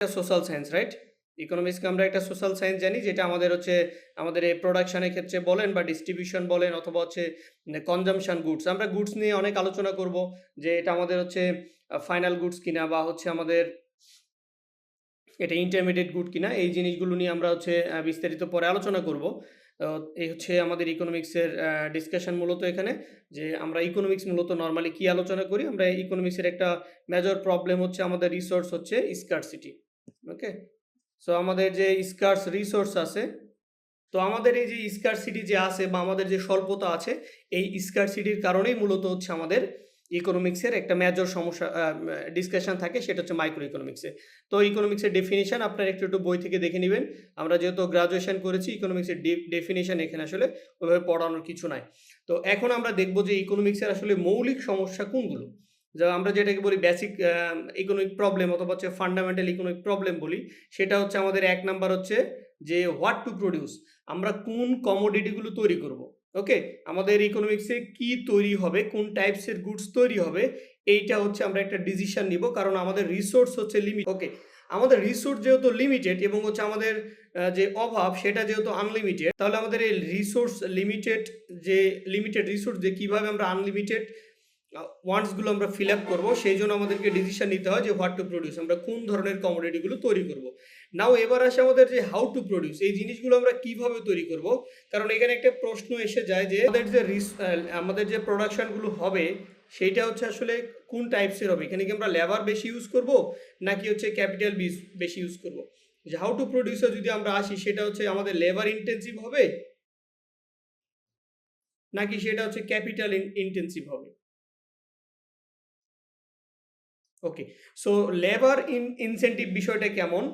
Social science right ইকোনমিক্সকে আমরা একটা social science জানি, যেটা আমাদের হচ্ছে, আমাদের এই প্রোডাকশনের ক্ষেত্রে বলেন বা ডিস্ট্রিবিউশন বলেন অথবা হচ্ছে কনজামশন গুডস আমরা গুডস নিয়ে অনেক আলোচনা করব যে এটা আমাদের হচ্ছে ফাইনাল গুডস কিনা বা হচ্ছে আমাদের এটা ইন্টারমিডিয়েট গুড কিনা, এই জিনিসগুলো নিয়ে আমরা হচ্ছে বিস্তারিত পরে আলোচনা করব। এই হচ্ছে আমাদের ইকোনমিক্সের ডিসকাশন মূলত এখানে, যে আমরা ইকোনমিক্স মূলত নর্মালি কি আলোচনা করি? আমরা ইকোনমিক্সের একটা মেজর প্রবলেম হচ্ছে আমাদের রিসোর্স হচ্ছে স্কারসিটি ওকে সো আমাদের যে স্কার্স রিসোর্স আছে, তো আমাদের এই যে স্কারসিটি যে আছে বা আমাদের যে স্বল্পতা আছে, এই স্কারসিটির কারণেই মূলত হচ্ছে আমাদের ইকোনমিক্সের একটা মেজর সমস্যা ডিসকাশন থাকে, সেটা হচ্ছে মাইক্রো ইকোনমিক্সে তো ইকোনমিক্সের ডেফিনেশন আপনারা একটু একটু বই থেকে দেখে নেবেন। আমরা যেহেতু গ্রাজুয়েশন করেছি ইকোনমিক্সের ডেফিনেশন এখানে আসলে ওইভাবে পড়ানোর কিছু নাই। তো এখন আমরা দেখব যে ইকোনমিক্সের আসলে মৌলিক সমস্যা কোনগুলো? যা আমরা যেটাকে বলি বেসিক ইকোনমিক প্রবলেম অথবা হচ্ছে ফান্ডামেন্টাল ইকোনমিক প্রবলেম বলি, সেটা হচ্ছে আমাদের এক নাম্বার হচ্ছে যে হোয়াট টু প্রডিউস আমরা কোন কমোডিটিগুলো তৈরি করব ওকে আমাদের ইকোনমিক্সে কি তৈরি হবে, কোন টাইপসের গুডস তৈরি হবে, এইটা হচ্ছে আমরা একটা ডিসিশন নিব, কারণ আমাদের রিসোর্স হচ্ছে লিমিট ওকে আমাদের রিসোর্স যেহেতু লিমিটেড এবং হচ্ছে আমাদের যে অভাব, সেটা যেহেতু আনলিমিটেড তাহলে আমাদের এই রিসোর্স লিমিটেড যে লিমিটেড রিসোর্স যে কীভাবে আমরা আনলিমিটেড ওয়ান্টসগুলো আমরা ফিল আপ করব, সেই জন্য আমাদেরকে ডিসিশন নিতে হয় যে হোয়াট টু প্রডিউস আমরা কোন ধরনের কমোডিটিগুলো তৈরি করব। নাও এবার আসে আমাদের যে হাউ টু প্রডিউস এই জিনিসগুলো আমরা কীভাবে তৈরি করব? কারণ এখানে একটা প্রশ্ন এসে যায় যে আমাদের যে আমাদের যে প্রোডাকশনগুলো হবে, সেইটা হচ্ছে আসলে কোন টাইপসের হবে? এখানে কি আমরা লেবার বেশি ইউজ করব, নাকি হচ্ছে ক্যাপিটাল বিস বেশি ইউজ করব? যে হাউ টু প্রডিউসে যদি আমরা আসি, সেটা হচ্ছে আমাদের লেবার ইন্টেন্সিভ হবে, নাকি সেটা হচ্ছে ক্যাপিটাল ইন্টেন্সিভ হবে? Okay so labour in incentive বিষয়টা কেমন?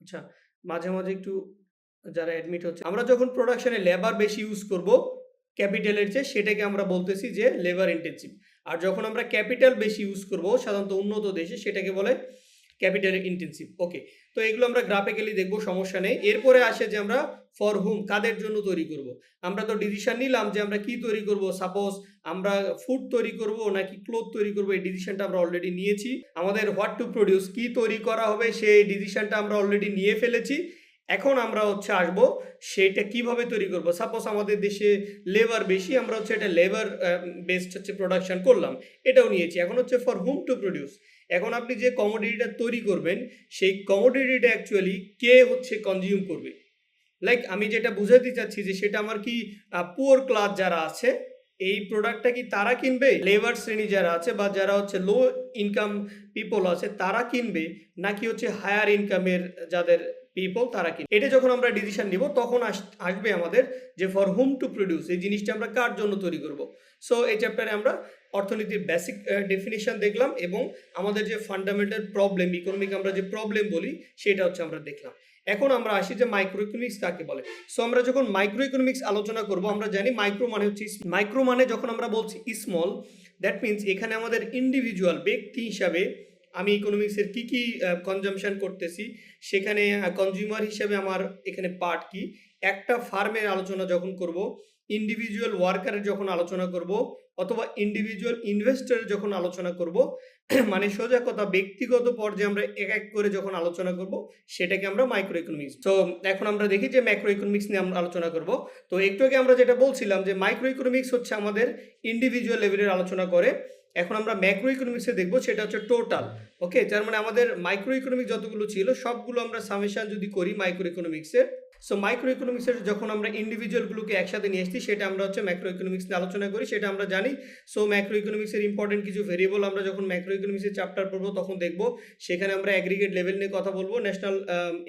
আচ্ছা মাঝে মাঝে একটু যারা অ্যাডমিট হচ্ছে, আমরা যখন প্রোডাকশনে লেবার বেশি ইউজ করব ক্যাপিটালের চেয়ে সেটাকে আমরা বলতেছি যে লেবার ইন্টেনসিভ আর যখন আমরা ক্যাপিটাল বেশি ইউজ করব, সাধারণত উন্নত দেশে সেটাকে বলে ক্যাপিটাল ইন্টেন্সিভ। ওকে তো এগুলো আমরা গ্রাফিক্যালি দেখব, সমস্যা নেই। এরপরে আসে যে আমরা ফর হুম কাদের জন্য তৈরি করব। আমরা তো ডিসিশন নিলাম যে আমরা কি তৈরি করব। সাপোজ আমরা ফুড তৈরি করব নাকি ক্লোথ তৈরি করব, এই ডিসিশনটা আমরা অলরেডি নিয়েছি। আমাদের হোয়াট টু প্রডিউস কি তৈরি করা হবে, সেই ডিসিশনটা আমরা অলরেডি নিয়ে ফেলেছি। এখন আমরা হচ্ছে আসব সেটা কীভাবে তৈরি করব? সাপোজ আমাদের দেশে লেবার বেশি, আমরা হচ্ছে এটা লেবার বেসড হচ্ছে প্রোডাকশন করলাম। এটাও নিয়েছি। এখন হচ্ছে ফর হুম টু প্রডিউস এখন আপনি যে কমোডিটিটা তৈরি করবেন, সেই কমোডিটিটা অ্যাকচুয়ালি কে হচ্ছে কনজিউম করবে? লাইক আমি যেটা বুঝাতে চাচ্ছি যে সেটা আমার কি পুয়ার ক্লাস যারা আছে, এই প্রোডাক্টটা কি তারা কিনবে? লেবার শ্রেণি যারা আছে বা যারা হচ্ছে লো ইনকাম পিপল আছে, তারা কিনবে? নাকি হচ্ছে হায়ার ইনকামের যাদের পিপল তারা কিনবে এটা যখন আমরা ডিসিশন নিব, তখন আস- আসবে আমাদের যে ফর হুম টু প্রডিউস এই জিনিসটা আমরা কার জন্য তৈরি করব। সো এই চ্যাপ্টারে আমরা অর্থনীতির বেসিক ডেফিনেশন দেখলাম এবং আমাদের যে ফান্ডামেন্টাল প্রবলেম ইকোনমিক আমরা যে প্রবলেম বলি, সেটা হচ্ছে আমরা দেখলাম। এখন আমরা আসি যে মাইক্রো ইকোনমিক্স কাকে বলে। সো আমরা যখন মাইক্রো ইকোনমিক্স আলোচনা করব, আমরা জানি মাইক্রো মানে হচ্ছে মাইক্রো মানে যখন আমরা বলছি স্মল দ্যাট মিন্স এখানে আমাদের ইন্ডিভিজুয়াল ব্যক্তি হিসাবে আমি ইকোনমিক্সের কি কি কনজামশন করতেছি, সেখানে কনজিউমার হিসেবে আমার এখানে পার্ট কি? একটা ফার্মের আলোচনা যখন করব ইন্ডিভিজুয়াল ওয়ার্কারের যখন আলোচনা করব, অথবা ইন্ডিভিজুয়াল ইনভেস্টরের যখন আলোচনা করব মানে সোজা কথা, ব্যক্তিগত পর্যায়ে আমরা এক এক করে যখন আলোচনা করব, সেটাকে আমরা মাইক্রো ইকোনমিক্স তো এখন আমরা দেখি যে ম্যাক্রো ইকোনমিক্স নিয়ে আমরা আলোচনা করব। তো একটু আগে আমরা যেটা বলছিলাম যে মাইক্রো ইকোনমিক্স হচ্ছে আমাদের ইন্ডিভিজুয়াল লেভেলের আলোচনা করে এখন আমরা ম্যাক্রো ইকোনমিক্সে দেখব, সেটা হচ্ছে টোটাল ওকে যার মানে আমাদের মাইক্রো ইকোনমিক যতগুলো ছিল, সবগুলো আমরা সামেশান যদি করি মাইক্রো ইকোনমিক্সের সো মাইক্রো ইকোনমিক্সের যখন আমরা ইন্ডিভিজুয়ালগুলোকে একসাথে নিয়ে আসছি, সেটা আমরা হচ্ছে ম্যাক্রো ইকোনমিক্স নিয়ে আলোচনা করি, সেটা আমরা জানি। সো ম্যাক্রো ইকোনমিক্সের ইম্পর্টেন্ট কিছু ভেরিয়েবল আমরা যখন ম্যাক্রো ইকোনমিক্সের চ্যাপ্টার পড়ব, তখন দেখব, সেখানে আমরা অ্যাগ্রিগেট লেভেল নিয়ে কথা বলব ন্যাশনাল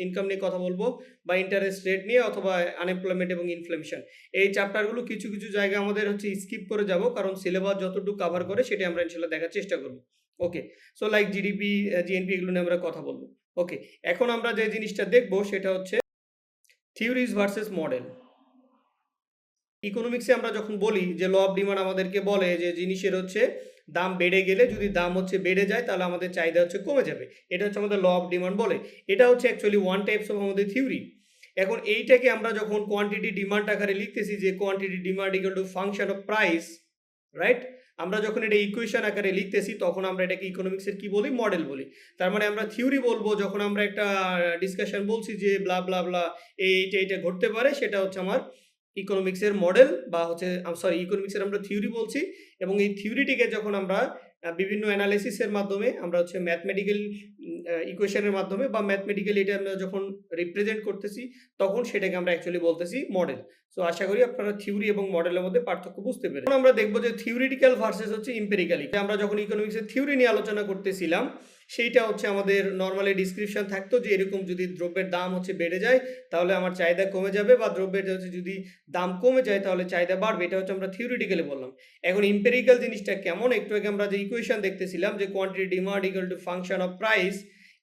ইনকাম নিয়ে কথা বলব, বা ইন্টারেস্ট রেট নিয়ে অথবা আনএমপ্লয়মেন্ট এবং ইনফ্লেশন এই চ্যাপ্টারগুলো কিছু কিছু জায়গায় আমাদের হচ্ছে স্কিপ করে যাব, কারণ সিলেবাস যতটুকু কাভার করে, সেটা আমরা ইনশাল্লাহ দেখার চেষ্টা করব। Okay so like GDP GNP এগুলো নিয়ে আমরা কথা বলব। ওকে এখন আমরা যে জিনিসটা দেখব, সেটা হচ্ছে থিওরিজ ভার্সেস মডেল। ইকোনমিক্সে আমরা যখন বলি যে ল অফ ডিমান্ড আমাদেরকে বলে যে জিনিসের হচ্ছে দাম বেড়ে গেলে যদি দাম হচ্ছে বেড়ে যায় তাহলে আমাদের চাহিদা হচ্ছে কমে যাবে। এটা হচ্ছে আমাদের ল অফ ডিমান্ড বলে। এটা হচ্ছে অ্যাকচুয়ালি ওয়ান টাইপস অফ আমাদের থিওরি এখন এইটাকে আমরা যখন কোয়ান্টিটি ডিমান্ড আকারে লিখতেছি যে quantity demand equal to function of price right আমরা যখন এটা ইকুয়েশন আকারে লিখতেছি, তখন আমরা এটাকে ইকোনমিক্সের কি বলি? মডেল বলি। তার মানে আমরা থিওরি বলব, যখন আমরা একটা ডিসকাশন বলছি যে ব্লা ব্লা ব্লা এইটা এইটা ঘটতে পারে, সেটা হচ্ছে আমার ইকোনমিক্সের মডেল বা হচ্ছে সরি ইকোনমিক্সের আমরা থিওরি বলছি এবং এই থিওরিটিকে যখন আমরা বিভিন্ন অ্যানালিসিসের মাধ্যমে আমরা হচ্ছে ম্যাথমেটিক্যাল ইকুয়েশনের মাধ্যমে বা ম্যাথমেটিক্যালি এটা আমরা যখন রিপ্রেজেন্ট করতেছি, তখন সেটাকে আমরা অ্যাকচুয়ালি বলতেছি মডেল সো আশা করি আপনারা থিওরি এবং মডেলের মধ্যে পার্থক্য বুঝতে পেরে এখন আমরা দেখব যে থিওরিটিক্যাল ভার্সেস হচ্ছে ইম্পেরিক্যালি আমরা যখন ইকোনমিক্সের থিওরি নিয়ে আলোচনা করতেছিলাম সেইটা হচ্ছে আমাদের নর্মালি ডিসক্রিপশন থাকতো যে এরকম যদি দ্রব্যের দাম হচ্ছে বেড়ে যায়, তাহলে আমার চাহিদা কমে যাবে বা দ্রব্যের হচ্ছে যদি দাম কমে যায়, তাহলে চাহিদা বাড়বে। এটা হচ্ছে আমরা থিওরিটিক্যালি বললাম। এখন ইম্পেরিক্যাল জিনিসটা কেমন? একটু আগে আমরা যে ইকুয়েশন দেখতেছিলাম যে quantity demand equal to function of price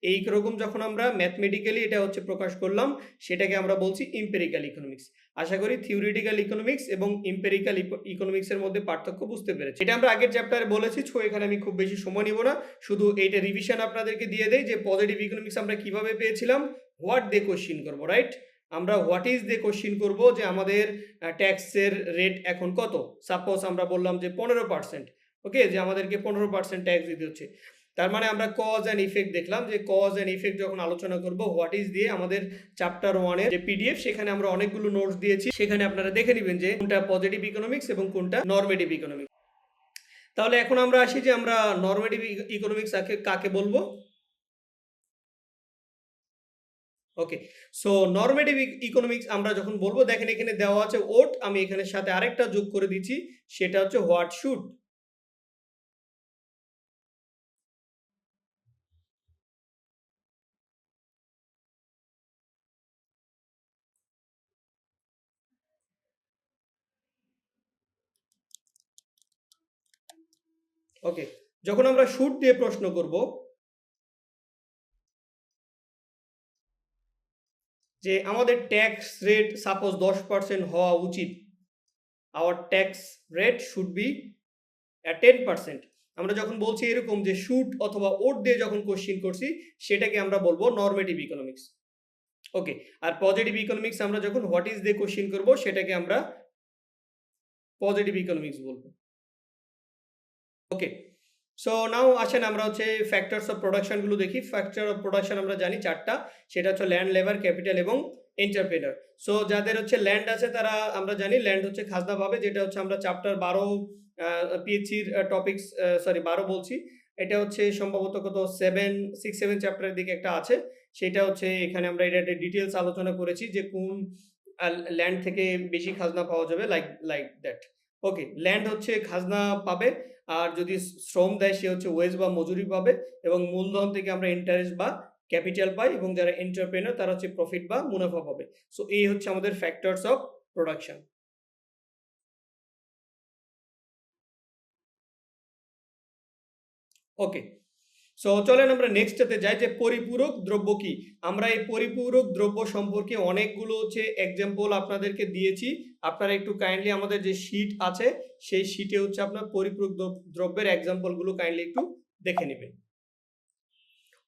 এই রকম যখন আমরা ম্যাথমেটিক্যালি এটা হচ্ছে প্রকাশ করলাম, সেটাকে আমরা বলছি ইম্পেরিক্যাল ইকোনমিক্স আশা করি থিওরিটিক্যাল ইকোনমিক্স এবং ইম্পেরিক্যাল ইকোনমিক্সের মধ্যে পার্থক্য বুঝতে পেরেছি। এটা আমরা আগের চ্যাপ্টারে বলেছি ছো এখানে আমি খুব বেশি সময় নিব না। শুধু এইটা রিভিশন আপনাদেরকে দিয়ে দেই যে পজিটিভ ইকোনমিক্স আমরা কীভাবে পেয়েছিলাম? হোয়াট দে কোশ্চিন করব রাইট আমরা হোয়াট ইজ দে কোশ্চিন করব যে আমাদের ট্যাক্সের রেট এখন কত? সাপোজ আমরা বললাম যে পনেরো পার্সেন্ট ওকে যে আমাদেরকে পনেরো পার্সেন্ট ট্যাক্স দিতে হচ্ছে। তার মানে আমরা কজ অ্যান্ড ইফেক্ট দেখলাম যে কজ অ্যান্ড ইফেক্ট যখন আলোচনা করব হোয়াট ইজ দিয়ে আমাদের চ্যাপ্টার ওয়ানের যে পিডিএফ সেখানে আমরা অনেকগুলো নোটস দিয়েছি। সেখানে আপনারা দেখে নেবেন যে কোনটা পজিটিভ ইকোনমিক্স এবং কোনটা নর্মেটিভ ইকোনমিক্স তাহলে এখন আমরা আসি যে আমরা নর্মেটিভ ইকোনমিক্স কাকে বলব? ওকে সো নর্মেটিভ ইকোনমিক্স আমরা যখন বলব, দেখেন এখানে দেওয়া আছে ওট আমি এখানে সাথে আরেকটা যোগ করে দিচ্ছি, সেটা হচ্ছে হোয়াট শুড ওকে যখন আমরা শুট দিয়ে প্রশ্ন করব, যে আমাদের ট্যাক্স রেট সাপোজ দশ পার্সেন্ট হওয়া উচিত our tax rate should be ten percent আমরা যখন বলছি এরকম যে শুট অথবা ওট দিয়ে যখন কোশ্চিন করছি, সেটাকে আমরা বলব নর্মেটিভ ইকোনমিক্স ওকে আর পজিটিভ ইকোনমিক্স আমরা যখন হোয়াট ইজ দিয়ে কোশ্চিন করব, সেটাকে আমরা পজিটিভ ইকোনমিক্স বলব। ওকে সো নাও আসেন আমরা হচ্ছে ফ্যাক্টরস অফ প্রোডাকশনগুলো দেখি। ফ্যাক্টর অফ প্রোডাকশন আমরা জানি চারটা। সেটা হচ্ছে ল্যান্ড লেবার ক্যাপিটাল এবং এন্টারপ্রেনার সো যাদের হচ্ছে ল্যান্ড আছে তারা আমরা জানি ল্যান্ড হচ্ছে খাজনা পাবে, যেটা হচ্ছে আমরা চ্যাপ্টার বারো পিএইচসির টপিক্স সরি বারো বলছি। এটা হচ্ছে সম্ভবত কত সেভেন সিক্স সেভেন চ্যাপ্টারের দিকে একটা আছে। সেটা হচ্ছে এখানে আমরা এটা ডিটেলস আলোচনা করেছি যে কোন ল্যান্ড থেকে বেশি খাজনা পাওয়া যাবে like like that okay land হচ্ছে খাজনা পাবে, আর যদি শ্রম দেয় সে হচ্ছে ওয়েজ বা মজুরি পাবে, এবং মূলধন থেকে আমরা ইন্টারেস্ট বা ক্যাপিটাল পাই, এবং যারা এন্টারপ্রেনার তারা হচ্ছে প্রফিট বা মুনাফা পাবে। সো এই হচ্ছে আমাদের factors of production okay so চলেন আমরা নেক্সটটাতে যাই যে পরিপূরক দ্রব্য কি? আমরা এই পরিপূরক দ্রব্য সম্পর্কে অনেকগুলো হচ্ছে এক্সাম্পল আপনাদেরকে দিয়েছি। আপনারা একটু কাইন্ডলি আমাদের যে শীট আছে, সেই শীটে হচ্ছে আপনার পরিপূরক দ্রব্যের এক্সাম্পলগুলো কাইন্ডলি একটু দেখে নেবেন।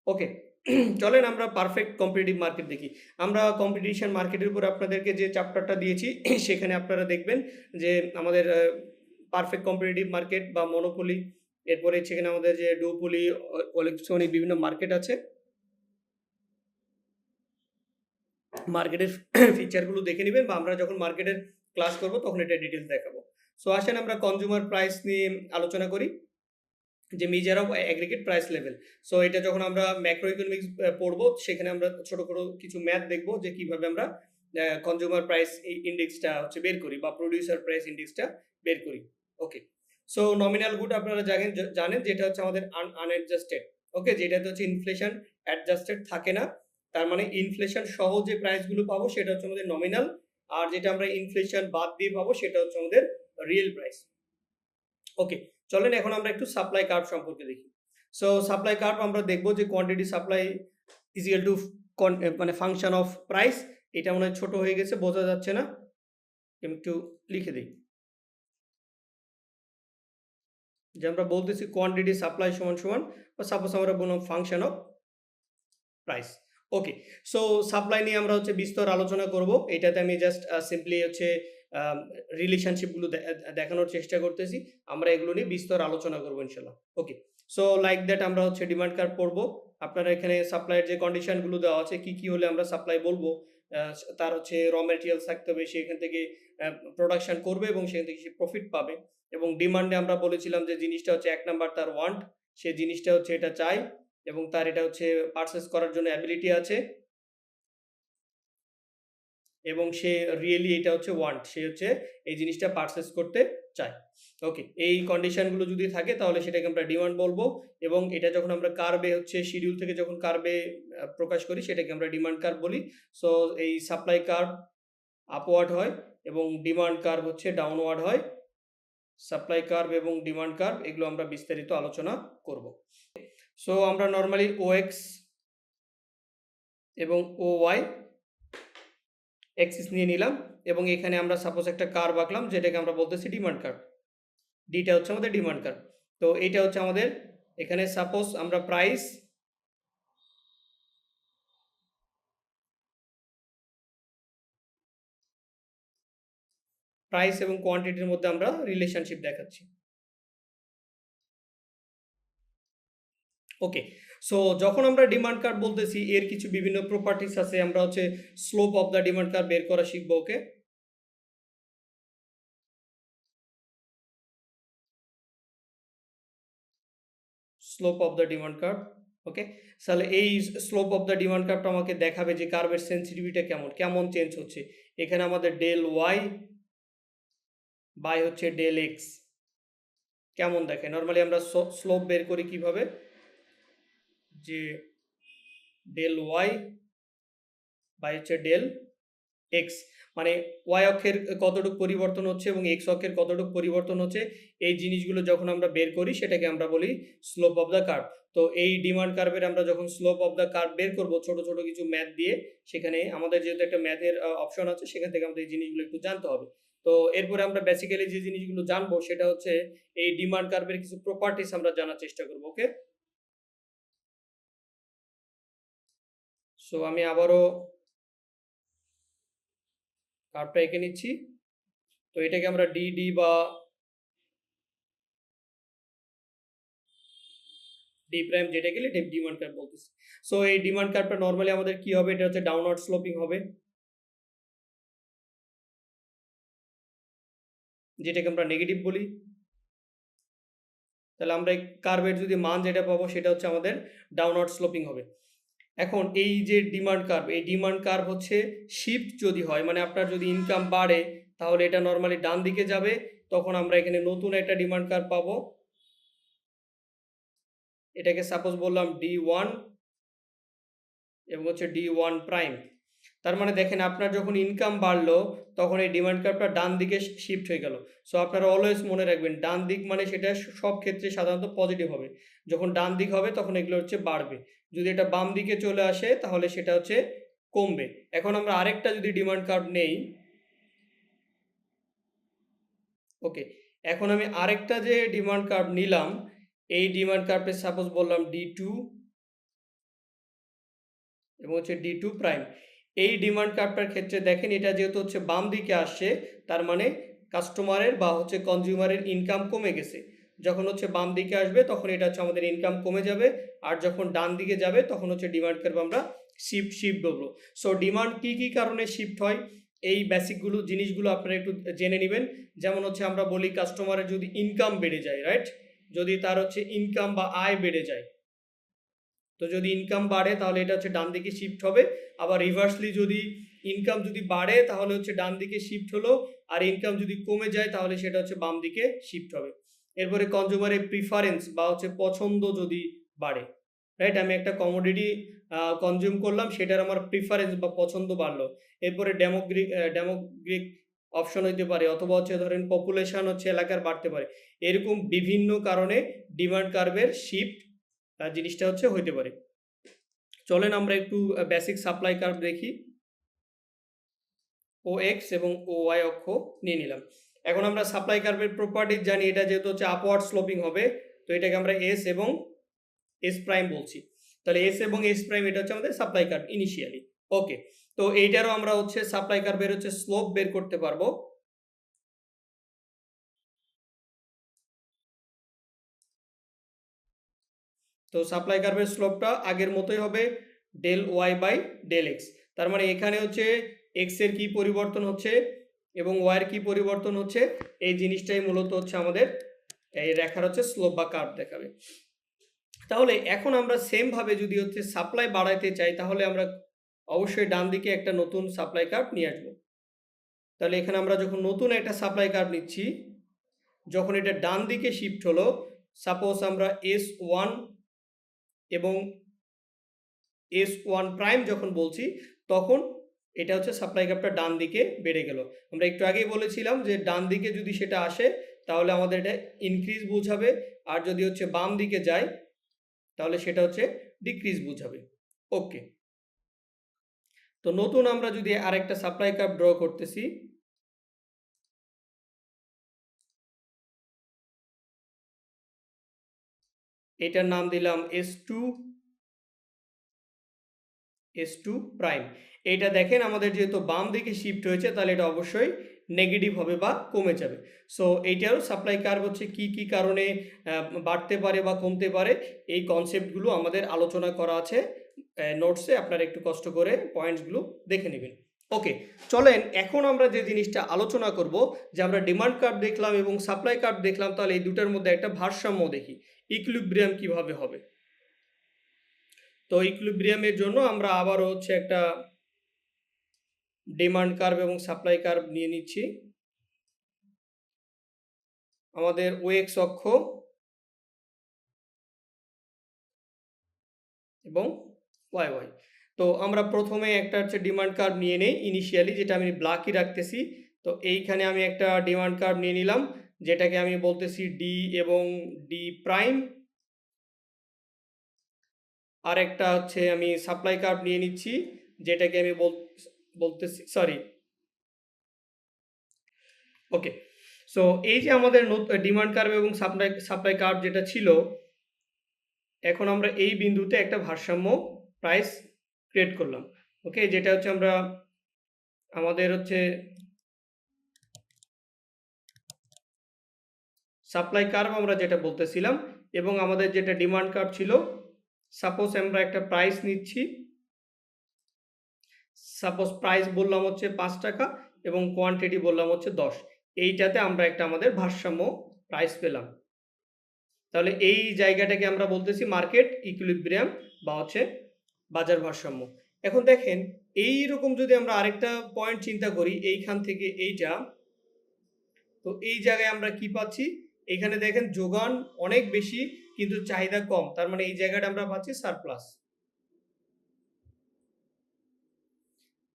ওকে চলেন আমরা পারফেক্ট কম্পিটিটিভ মার্কেট দেখি। আমরা কম্পিটিশন মার্কেটের উপর আপনাদেরকে যে চ্যাপ্টারটা দিয়েছি, সেখানে আপনারা দেখবেন যে আমাদের পারফেক্ট কম্পিটিটিভ মার্কেট বা মনোপলি এরপরে সেখানে আমাদের যে ডুপলি অলিকসনি বিভিন্ন মার্কেট আছে। মার্কেটের ফিচারগুলো দেখে নেবেন বা আমরা যখন মার্কেটের ক্লাস করব তখন এটা ডিটেলস দেখাবো। সো আসেন আমরা কনজিউমার প্রাইস নিয়ে আলোচনা করি, যে measure of aggregate price level so এটা যখন আমরা ম্যাক্রো ইকোনমিক্স পড়ব, সেখানে আমরা ছোট ছোট কিছু ম্যাথ দেখব যে কীভাবে আমরা কনজিউমার প্রাইস ইন্ডেক্সটা হচ্ছে বের করি বা প্রডিউসার প্রাইস ইন্ডেক্সটা বের করি। ওকে সো নমিনাল গুড আপনারা জানেন জানেন যেটা হচ্ছে আমাদের আনঅ্যাডজাস্টেড ওকে যেটাতে হচ্ছে ইনফ্লেশন অ্যাডজাস্টেড থাকে না। তার মানে ইনফ্লেশন সহ যে প্রাইসগুলো পাবো, সেটা হচ্ছে আমাদের নমিনাল আর যেটা আমরা ইনফ্লেশন বাদ দিয়ে পাবো, সেটা হচ্ছে আমাদের রিয়েল প্রাইস ওকে চলেন এখন আমরা একটু সাপ্লাই কার্ভ সম্পর্কে দেখি। সো সাপ্লাই কার্ভ আমরা দেখব যে কোয়ান্টিটি সাপ্লাই ইজিয়াল টু মানে ফাংশন অফ প্রাইস এটা মনে হয় ছোটো হয়ে গেছে, বোঝা যাচ্ছে না। একটু লিখে দিই। যে আমরা বলতেছি কোয়ান্টিটি সাপ্লাই সমান সমান বা সাপোজ আমরা বললাম function of price okay so supply নিয়ে আমরা হচ্ছে বিস্তর আলোচনা করব। এটাতে আমি জাস্ট সিম্পলি হচ্ছে রিলেশনশিপগুলো দেখানোর চেষ্টা করতেছি। আমরা এগুলো নিয়ে বিস্তর আলোচনা করব ইনশাল্লাহ। ওকে সো লাইক দ্যাট আমরা হচ্ছে ডিমান্ড কার্ড পড়ব। আপনারা এখানে সাপ্লাইয়ের যে কন্ডিশনগুলো দেওয়া আছে, কি কি হলে আমরা সাপ্লাই বলব তার হচ্ছে র মেটেরিয়ালস থাকতে হবে সেখান থেকে প্রোডাকশন করবে এবং সেখান থেকে সে প্রফিট পাবে। এবং ডিমান্ডে আমরা বলেছিলাম যে জিনিসটা হচ্ছে এক নাম্বার তার ওয়ান্ট সে জিনিসটা হচ্ছে এটা চাই এবং তার এটা হচ্ছে পারচেস করার জন্য অ্যাবিলিটি আছে এবং সে রিয়েলি এটা হচ্ছে ওয়ান্ট সে হচ্ছে এই জিনিসটা পারচেস করতে চায়। ওকে এই কন্ডিশনগুলো যদি থাকে তাহলে সেটাকে আমরা ডিমান্ড বলব এবং এটা যখন আমরা কার্বে হচ্ছে শিডিউল থেকে যখন কার্বে প্রকাশ করি সেটাকে আমরা ডিমান্ড কার্ভ বলি। সো এই সাপ্লাই কার্ভ আপওয়ার্ড হয় এবং ডিমান্ড কার্ভ হচ্ছে ডাউনওয়ার্ড হয়। সাপ্লাই কার্ভ এবং ডিমান্ড কার্ভ এগুলো আমরা বিস্তারিত আলোচনা করব। সো আমরা নর্মালি ও এক্স এবং ও ওয়াই এক্সিস নিয়ে নিলাম এবং এখানে আমরা সাপোজ একটা কার্ভ আঁকলাম, যেটাকে আমরা বলতেছি ডিমান্ড কার্ভ ডিটা হচ্ছে আমাদের ডিমান্ড কার্ভ তো, এইটা হচ্ছে আমাদের, এখানে সাপোজ আমরা প্রাইস প্রাইস এবং কোয়ান্টিটির মধ্যে আমরা রিলেশনশিপ দেখাচ্ছি। ওকে সো যখন আমরা ডিমান্ড কার্ড বলতেছি, এর কিছু বিভিন্ন প্রপার্টিস আছে, আমরা হচ্ছে slope of the demand curve বের করা শিখব okay slope of the demand curve okay তাহলে এই স্লোপ অফ দ্য ডিমান্ড কার্ভটা আমাকে দেখাবে যে কার্ভের সেন্সিটিভিটা কেমন কেমন চেঞ্জ হচ্ছে। এখানে আমাদের ডেল ওয়াই বাই হচ্ছে ডেল এক্স কেমন দেখে? নর্মালি আমরা স্লোপ বের করি কীভাবে? যে ডেল ওয়াই বাই হচ্ছে ডেল এক্স মানে ওয়াই অক্ষের কতটুকু পরিবর্তন হচ্ছে এবং এক্স অক্ষের কতটুকু পরিবর্তন হচ্ছে, এই জিনিসগুলো যখন আমরা বের করি, সেটাকে আমরা বলি স্লোপ অফ দ্য কার্ভ তো এই ডিমান্ড কার্ভের আমরা যখন স্লোপ অফ দ্য কার্ভ বের করব, ছোট ছোট কিছু ম্যাথ দিয়ে, সেখানে আমাদের যেহেতু একটা ম্যাথের অপশন আছে, সেখান থেকে আমাদের এই জিনিসগুলো একটু জানতে হবে। তো এরপরে আমরা বেসিক্যালি যে জিনিসগুলো জানব সেটা হচ্ছে এই ডিমান্ড কার্ভের কিছু প্রপার্টিস আমরা জানার চেষ্টা করব ওকে সো আমি আবারও কার্ভটা এঁকে নিচ্ছি। তো এটাকে আমরা ডি ডি বা ডি প্রাইম যেটা গেলে ডিমান্ড কার্ভ বলতেছি। সো এই ডিমান্ড কার্ভটা নর্মালি আমাদের কি হবে? এটা হচ্ছে ডাউনওয়ার্ড স্লোপিং হবে। যেটাকে আমরা নেগেটিভ বলি। তাহলে আমরা এই কার্ভের যদি মান যেটা পাবো, সেটা হচ্ছে আমাদের ডাউনওয়ার্ড স্লোপিং হবে। এখন এই যে ডিমান্ড কার্ভ এই ডিমান্ড কার্ভ হচ্ছে শিফট যদি হয় মানে আপনার যদি ইনকাম বাড়ে, তাহলে এটা নর্মালি ডান দিকে যাবে, তখন আমরা এখানে নতুন একটা ডিমান্ড কার্ভ পাবো। এটাকে সাপোজ বললাম ডি ওয়ান এবং হচ্ছে ডি ওয়ান প্রাইম তার মানে দেখেন আপনার যখন ইনকাম বাড়লো, তখন এই ডিমান্ড কার্ভটা ডান দিকে শিফট হয়ে গেল। সো আপনারা অলওয়েজ মনে রাখবেন, ডান দিক মানে সেটা সব ক্ষেত্রে সাধারণত পজিটিভ হবে। যখন ডান দিক হবে, তখন এগুলো হচ্ছে বাড়বে। যদি এটা বাম দিকে চলে আসে, তাহলে সেটা হচ্ছে কমবে। এখন আমরা আরেকটা যদি ডিমান্ড কার্ভ নেই ওকে এখন আমি আরেকটা যে ডিমান্ড কার্ভ নিলাম, এই ডিমান্ড কার্ভে সাপোজ বললাম ডি টু এবং হচ্ছে ডি টু প্রাইম এই ডিমান্ড কার্ভটার ক্ষেত্রে দেখেন, এটা যেহেতু হচ্ছে বাম দিকে আসছে, তার মানে কাস্টমারের বা হচ্ছে কনজিউমারের ইনকাম কমে গেছে। যখন হচ্ছে বাম দিকে আসবে, তখন এটা হচ্ছে আমাদের ইনকাম কমে যাবে, আর যখন ডান দিকে যাবে, তখন হচ্ছে ডিমান্ড কার্ভ আমরা শিফট শিফট বলব। সো ডিমান্ড কী কী কারণে শিফট হয়? এই বেসিকগুলো জিনিসগুলো আপনারা একটু জেনে নেবেন। যেমন হচ্ছে আমরা বলি কাস্টমারের যদি ইনকাম বেড়ে যায় রাইট যদি তার হচ্ছে ইনকাম বা আয় বেড়ে যায় তো যদি ইনকাম বাড়ে, তাহলে এটা হচ্ছে ডান দিকে শিফট হবে। আবার রিভার্সলি যদি ইনকাম যদি বাড়ে, তাহলে হচ্ছে ডান দিকে শিফট হলো। আর ইনকাম যদি কমে যায়, তাহলে সেটা হচ্ছে বাম দিকে শিফট হবে। এরপরে কনজিউমারের প্রিফারেন্স বা হচ্ছে পছন্দ যদি বাড়ে রাইট আমি একটা কমোডিটি কনজিউম করলাম, সেটার আমার প্রিফারেন্স বা পছন্দ বাড়লো। এরপরে ডেমোগ্রিক ডেমোগ্রিক অপশন হইতে পারে, অথবা হচ্ছে ধরেন পপুলেশন হচ্ছে এলাকার বাড়তে পারে। এরকম বিভিন্ন কারণে ডিমান্ড কার্ভের শিফট জিনিসটা হচ্ছে হইতে পারে। চলেন আমরা একটু বেসিক সাপ্লাই কার্ভ দেখি। ও এক্স এবং ও ওয়াই অক্ষ নিয়ে নিলাম। এখন আমরা সাপ্লাই কার্ভের প্রপার্টিজ জানি, এটা যেহেতু হচ্ছে আপওয়ার্ড স্লোপিং হবে, তো এটাকে আমরা এস এবং এস প্রাইম বলছি। তাহলে এস এবং এস প্রাইম এটা হচ্ছে আমাদের সাপ্লাই কার্ভ ইনিশিয়ালি ওকে তো এইটারও আমরা হচ্ছে সাপ্লাই কার্ভের হচ্ছে স্লোপ বের করতে পারব। তো সাপ্লাই কার্ভের স্লোপটা আগের মতোই হবে del Y by del X তার মানে এখানে হচ্ছে এক্সের কি পরিবর্তন হচ্ছে এবং ওয়াইয়ের কি পরিবর্তন হচ্ছে, এই জিনিসটাই মূলত হচ্ছে আমাদের এই রেখার হচ্ছে স্লোপ বা কার্ভ দেখাবে। তাহলে এখন আমরা সেম ভাবে যদি হচ্ছে সাপ্লাই বাড়াইতে চাই, তাহলে আমরা অবশ্যই ডান দিকে একটা নতুন সাপ্লাই কার্ভ নিয়ে আসব। তাহলে এখানে আমরা যখন নতুন একটা সাপ্লাই কার্ভ নিচ্ছি, যখন এটা ডান দিকে শিফট হলো সাপোজ আমরা এস ওয়ান এবং এস ওয়ান প্রাইম যখন বলছি, তখন এটা হচ্ছে সাপ্লাই কাপটা ডান দিকে বেড়ে গেল। আমরা একটু আগেই বলেছিলাম যে ডান দিকে যদি সেটা আসে, তাহলে আমাদের এটা ইনক্রিজ বোঝাবে। আর যদি হচ্ছে বাম দিকে যায়, তাহলে সেটা হচ্ছে ডিক্রিজ বোঝাবে। ওকে তো নতুন আমরা যদি আরেকটা সাপ্লাই কাপ ড্র করতেছি এটার নাম দিলাম S two S two prime এটা দেখেন আমাদের যেহেতু বাম দিকে শিফট হয়েছে, তাহলে এটা অবশ্যই নেগেটিভ হবে বা কমে যাবে। সো এইটারও সাপ্লাই কার্ভ হচ্ছে কি কি কারণে বাড়তে পারে বা কমতে পারে, এই কনসেপ্টগুলো আমাদের আলোচনা করা আছে। নোটসে আপনারা একটু কষ্ট করে পয়েন্টসগুলো দেখে নেবেন। ওকে চলেন, এখন আমরা যে জিনিসটা আলোচনা করব, যে আমরা ডিমান্ড কার্ড দেখলাম এবং সাপ্লাই কার্ড দেখলাম, তাহলে এই দুটার মধ্যে একটা ভারসাম্য দেখি ইকুইলিব্রিয়াম কীভাবে হবে? তো ইকুইলিব্রিয়ামের জন্য আমরা আবারও হচ্ছে একটা ডিমান্ড কার্ভ এবং সাপ্লাই কার্ভ নিয়ে নিচ্ছি। আমাদের ওয়েক্স অক্ষ এবং ওয়াই ওয়াই তো আমরা প্রথমে একটা হচ্ছে ডিমান্ড কার্ভ নিয়ে নেই ইনিশিয়ালি যেটা আমি ব্ল্যাকই রাখতেছি। তো এইখানে আমি একটা ডিমান্ড কার্ভ নিয়ে নিলাম, যেটাকে আমি বলতেছি ডি এবং ডি প্রাইম আর একটা হচ্ছে আমি সাপ্লাই কার্ভ নিয়ে নিচ্ছি, যেটাকে আমি বল, বলতেছি সরি ওকে সো এই যে আমাদের ডিমান্ড কার্ভ এবং সাপ্লাই সাপ্লাই কার্ভ যেটা ছিল, এখন আমরা এই বিন্দুতে একটা ভারসাম্য প্রাইস ক্রিয়েট করলাম। ওকে যেটা হচ্ছে আমরা আমাদের হচ্ছে সাপ্লাই কার্ভ আমরা যেটা বলতেছিলাম এবং আমাদের যেটা ডিমান্ড কার্ভ ছিল সাপোজ আমরা একটা প্রাইস নিচ্ছি। সাপোজ প্রাইস বললাম হচ্ছে পাঁচ টাকা এবং কোয়ান্টিটি বললাম হচ্ছে দশ। এইটাতে আমরা একটা আমাদের ভারসাম্য প্রাইস পেলাম। তাহলে এই জায়গাটাকে আমরা বলতেছি মার্কেট ইকুইলিব্রিয়াম বা হচ্ছে বাজার ভারসাম্য। এখন দেখেন এই রকম যদি আমরা আরেকটা পয়েন্ট চিন্তা করি, এইখান থেকে এইটা, তো এই জায়গায় আমরা কি পাচ্ছি? এখানে দেখেন যোগান অনেক বেশি, কিন্তু চাহিদা কম। তার মানে এই জায়গাটা আমরা পাচ্ছি সারপ্লাস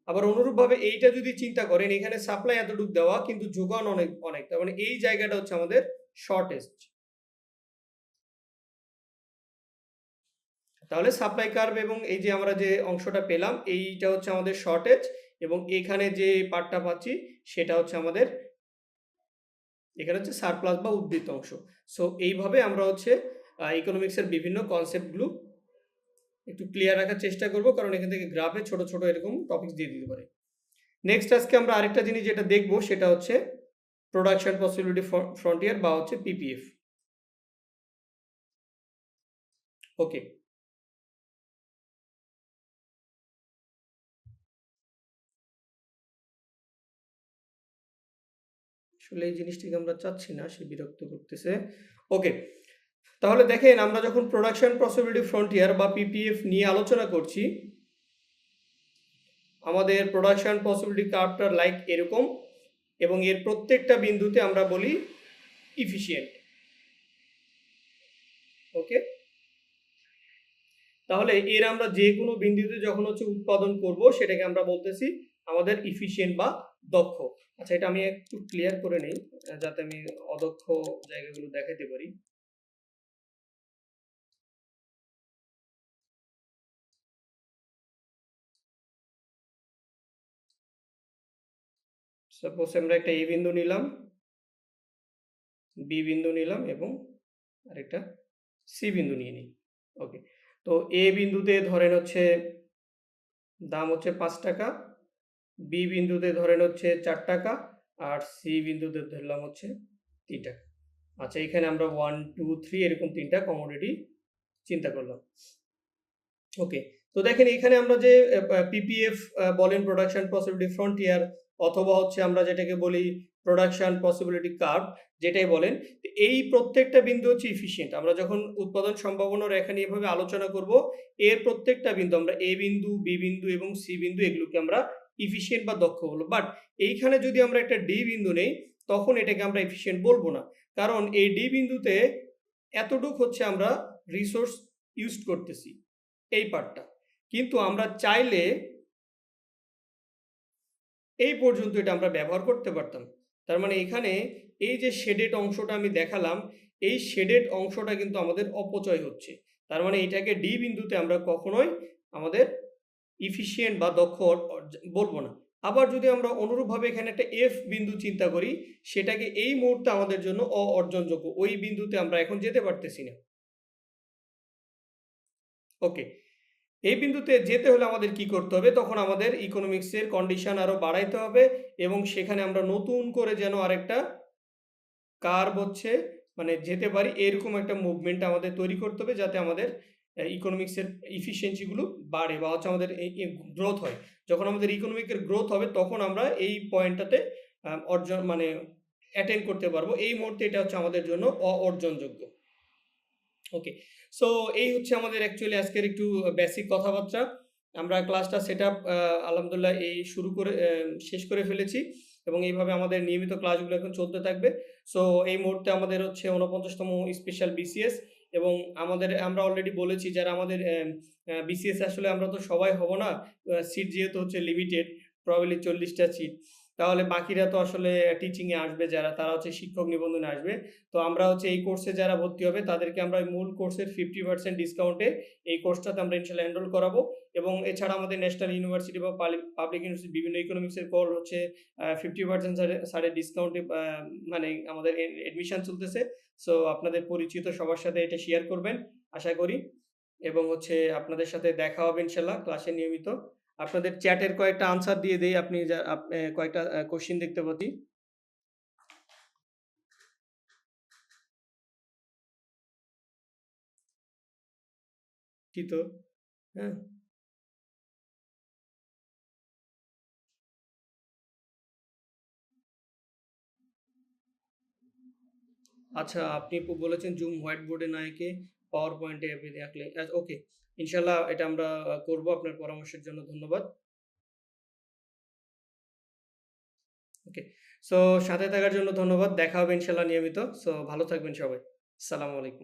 আবার অনুরূপভাবে এইটা যদি চিন্তা করেন, এখানে সাপ্লাই এতটুকু দেওয়া, কিন্তু যোগান অনেক অনেক। তার মানে এই জায়গাটা হচ্ছে আমাদের শর্টেস্ট তাহলে সাপ্লাই কার্ভ এবং এই যে আমরা যে অংশটা পেলাম, এইটা হচ্ছে আমাদের শর্টেজ এবং এখানে যে পার্টটা পাচ্ছি, সেটা হচ্ছে আমাদের এখানে হচ্ছে সারপ্লাস বা উদ্বৃত্ত অংশ। সো এইভাবে আমরা হচ্ছে ইকোনমিক্সের বিভিন্ন কনসেপ্টগুলো একটু ক্লিয়ার রাখার চেষ্টা করব, কারণ এখান থেকে গ্রাফে ছোট ছোট এরকম টপিকস দিয়ে দিতে পারে। নেক্সট আজকে আমরা আরেকটা জিনিস যেটা দেখব, সেটা হচ্ছে প্রোডাকশন পসিবিলিটি ফ্রন্টিয়ার বা হচ্ছে পিপিএফ ওকে আসলে এই জিনিসটিকে আমরা চাচ্ছি না, সে বিরক্ত করতেছে। ওকে, তাহলে দেখেন আমরা যখন প্রোডাকশন পসিবিলিটি ফ্রন্টিয়ার বা পিপিএফ নিয়ে আলোচনা করছি, আমাদের প্রোডাকশন পসিবিলিটি কার্ভটার লাইক এরকম এবং এর প্রত্যেকটা বিন্দুতে আমরা বলি ইফিসিয়েন্ট ওকে, তাহলে এর আমরা যে কোনো বিন্দুতে যখন হচ্ছে উৎপাদন করব, সেটাকে আমরা বলতেছি আমাদের ইফিসিয়েন্ট বা দক্ষ। আচ্ছা এটা আমি একটু ক্লিয়ার করে নেই, যাতে আমি অদক্ষ জায়গাগুলো দেখাতে পারি। সাপোজ আমরা একটা এ বিন্দু নিলাম বি বিন্দু নিলাম এবং আরেকটা সি বিন্দু নিয়ে নিই। ওকে তো এ বিন্দুতে ধরেন হচ্ছে দাম হচ্ছে পাঁচ টাকা বি বিন্দুতে ধরেন হচ্ছে চার টাকা আর সি বিন্দুতে ধরলাম হচ্ছে তিন টাকা। আচ্ছা এখানে আমরা ওয়ান টু থ্রি এরকম তিনটা কমোডিটি চিন্তা করলাম। ওকে তো দেখেন এখানে আমরা যে পিপিএফ বলেন প্রোডাকশন পসিবিলিটি ফ্রন্টিয়ার অথবা হচ্ছে আমরা যেটাকে বলি প্রোডাকশন পসিবিলিটি কার্ভ যেটাই বলেন এই প্রত্যেকটা বিন্দু হচ্ছে ইফিসিয়েন্ট আমরা যখন উৎপাদন সম্ভাবনা রেখা নিয়ে এভাবে আলোচনা করব, এর প্রত্যেকটা বিন্দু, আমরা এ বিন্দু বি বিন্দু এবং সি বিন্দু এগুলোকে আমরা ইফিসিয়েন্ট বা দক্ষ বলব বাট এইখানে যদি আমরা একটা ডি বিন্দু নেই, তখন এটাকে আমরা এফিসিয়েন্ট বলব না। কারণ এই ডি বিন্দুতে এতটুক হচ্ছে আমরা রিসোর্স ইউজ করতেছি এই পার্টটা কিন্তু আমরা চাইলে এই পর্যন্ত এটা আমরা ব্যবহার করতে পারতাম। তার মানে এখানে এই যে শেডেড অংশটা আমি দেখালাম, এই শেডেড অংশটা কিন্তু আমাদের অপচয় হচ্ছে। তার মানে এটাকে ডি বিন্দুতে আমরা কখনোই আমাদের ইফিসিয়েন্ট বা দক্ষ বলব না। আবার যদি আমরা অনুরূপভাবে এখানে একটা এফ বিন্দু চিন্তা করি, সেটাকে এই মুহূর্তে আমাদের জন্য অ অর্জনযোগ্য ওই বিন্দুতে আমরা এখন যেতে পারতেছি না। ওকে। এই বিন্দুতে যেতে হলে আমাদের কি করতে হবে? তখন আমাদের ইকোনমিক্সের কন্ডিশন আরও বাড়াইতে হবে এবং সেখানে আমরা নতুন করে যেন আরেকটা কার্ভ হচ্ছে মানে যেতে পারি, এরকম একটা মুভমেন্ট আমাদের তৈরি করতে হবে যাতে আমাদের ইকোনমিক্সের ইফিসিয়েন্সিগুলো বাড়ে বা হচ্ছে আমাদের গ্রোথ হয়। যখন আমাদের ইকোনমিকের গ্রোথ হবে, তখন আমরা এই পয়েন্টটাতে অর্জন মানে অ্যাটেন্ড করতে পারব। এই মুহূর্তে এটা হচ্ছে আমাদের জন্য অর্জনযোগ্য ওকে সো এই হচ্ছে আমাদের অ্যাকচুয়ালি আজকের একটু বেসিক কথাবার্তা। আমরা ক্লাসটা সেট আপ আলহামদুলিল্লাহ এই শুরু করে শেষ করে ফেলেছি এবং এইভাবে আমাদের নিয়মিত ক্লাসগুলো এখন চলতে থাকবে। সো এই মুহূর্তে আমাদের হচ্ছে উনপঞ্চাশতম স্পেশাল বিসিএস এবং আমাদের, আমরা অলরেডি বলেছি যারা আমাদের বিসিএস আসলে আমরা তো সবাই হব না সিট যেহেতু হচ্ছে লিমিটেড প্রবাবলি চল্লিশটা সিট তাহলে বাকিরা তো আসলে টিচিংয়ে আসবে যারা, তারা হচ্ছে শিক্ষক নিবন্ধনে আসবে। তো আমরা হচ্ছে এই কোর্সে যারা ভর্তি হবে, তাদেরকে আমরা মূল কোর্সের ফিফটি পার্সেন্ট ডিসকাউন্টে এই কোর্সটাতে আমরা ইনশাল্লাহ এনরোল করাবো। এবং এছাড়া আমাদের ন্যাশনাল ইউনিভার্সিটি বা পাবলিক ইউনিভার্সিটি বিভিন্ন ইকোনমিক্সের কোর হচ্ছে ফিফটি পার্সেন্ট সারের ডিসকাউন্টে মানে আমাদের এডমিশন চলতেছে। সো আপনাদের পরিচিত সবার সাথে এটা শেয়ার করবেন, আশা করি। এবং হচ্ছে আপনাদের সাথে দেখা হবে ইনশাল্লাহ ক্লাসে নিয়মিত। আপনাদের চ্যাটের কয়েকটা আনসার দিয়ে দেই আপনি কয়েকটা কোশ্চিন দেখতে পাচ্ছি কি তো হ্যাঁ আচ্ছা আপনি বলেছেন জুম হোয়াইট বোর্ডে না এঁকে পাওয়ার পয়েন্টে দেখলে ওকে ইনশাল্লাহ এটা আমরা করব। আপনার পরামর্শের জন্য ধন্যবাদ। ওকে সো সাথে থাকার জন্য ধন্যবাদ। দেখা হবে ইনশাল্লাহ নিয়মিত। সো ভালো থাকবেন সবাই। আসসালামু আলাইকুম।